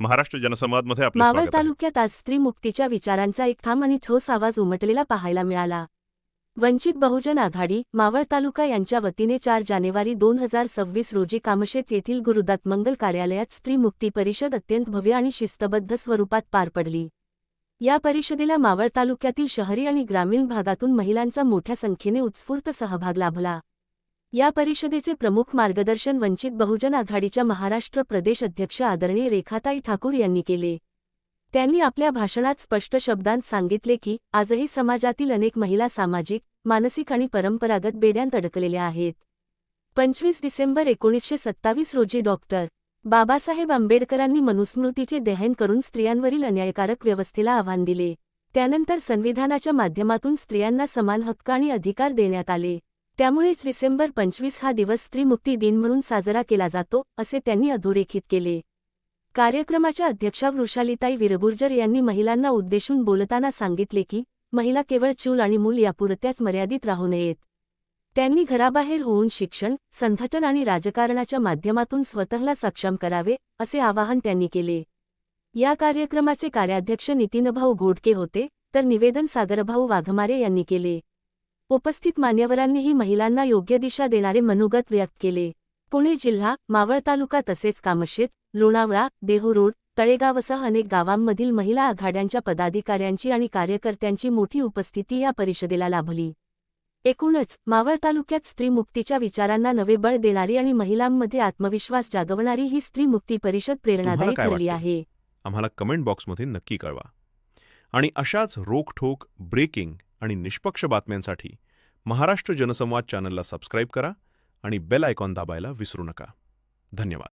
महाराष्ट्र जनसंवादमध्ये मावळ. तालुक्यात आज स्त्री मुक्तीच्या विचारांचा एक ठाम आणि ठोस आवाज उमटलेला पाहायला मिळाला. वंचित बहुजन आघाडी मावळ तालुका यांच्या वतीने चार जानेवारी दोन हजार सव्वीस रोजी कामशेत येथील गुरुदत्त मंगल कार्यालयात स्त्री मुक्ती परिषद अत्यंत भव्य आणि शिस्तबद्ध स्वरूपात पार पडली. या परिषदेला मावळ तालुक्यातील शहरी आणि ग्रामीण भागातून महिलांचा मोठ्या संख्येने उत्स्फूर्त सहभाग लाभला. या परिषदेचे प्रमुख मार्गदर्शन वंचित बहुजन आघाडीच्या महाराष्ट्र प्रदेश अध्यक्ष आदरणीय रेखाताई ठाकूर यांनी केले. त्यांनी आपल्या भाषणात स्पष्ट शब्दांत सांगितले की आजही समाजातील अनेक महिला सामाजिक मानसिक आणि परंपरागत बेड्यांत अडकलेल्या आहेत. पंचवीस डिसेंबर एकोणीसशे सत्तावीस रोजी डॉक्टर बाबासाहेब आंबेडकरांनी मनुस्मृतीचे दहन करून स्त्रियांवरील अन्यायकारक व्यवस्थेला आव्हान दिले. त्यानंतर संविधानाच्या माध्यमातून स्त्रियांना समान हक्क आणि अधिकार देण्यात आले. त्यामुळेच डिसेंबर पंचवीस हा दिवस स्त्रीमुक्ती दिन म्हणून साजरा केला जातो असे त्यांनी अधोरेखित केले. कार्यक्रमाच्या अध्यक्षा वृषालीताई विरबुर्जर यांनी महिलांना उद्देशून बोलताना सांगितले की महिला केवळ चूल आणि मूल यापुरत्याच मर्यादित राहू नयेत. त्यांनी घराबाहेर होऊन शिक्षण संघटन आणि राजकारणाच्या माध्यमातून स्वतःला सक्षम करावे असे आवाहन त्यांनी केले. या कार्यक्रमाचे कार्याध्यक्ष नितीनभाऊ घोडके होते तर निवेदन सागरभाऊ वाघमारे यांनी केले. उपस्थित मान्यवरांनीही महिलांना योग्य दिशा देणारे मनोगत व्यक्त केले. पुणे जिल्हा मावळ तालुका तसेच कामशेत लोणावळा देहू तळेगावसह अनेक गावांमधील महिला आघाड्यांच्या पदाधिकाऱ्यांची आणि कार्यकर्त्यांची मोठी उपस्थिती या परिषदेला लाभली. एकूणच मावळ तालुक्यात स्त्रीमुक्तीच्या विचारांना नवे बळ देणारी आणि महिलांमध्ये आत्मविश्वास जागवणारी ही स्त्रीमुक्ती परिषद प्रेरणादायी ठरली? आहे. आम्हाला कमेंट बॉक्समध्ये नक्की कळवा. आणि अशाच रोखठोक ब्रेकिंग आणि निष्पक्ष बातम्यांसाठी महाराष्ट्र जनसंवाद चॅनलला सबस्क्राईब करा आणि बेल आयकॉन दाबायला विसरू नका. धन्यवाद.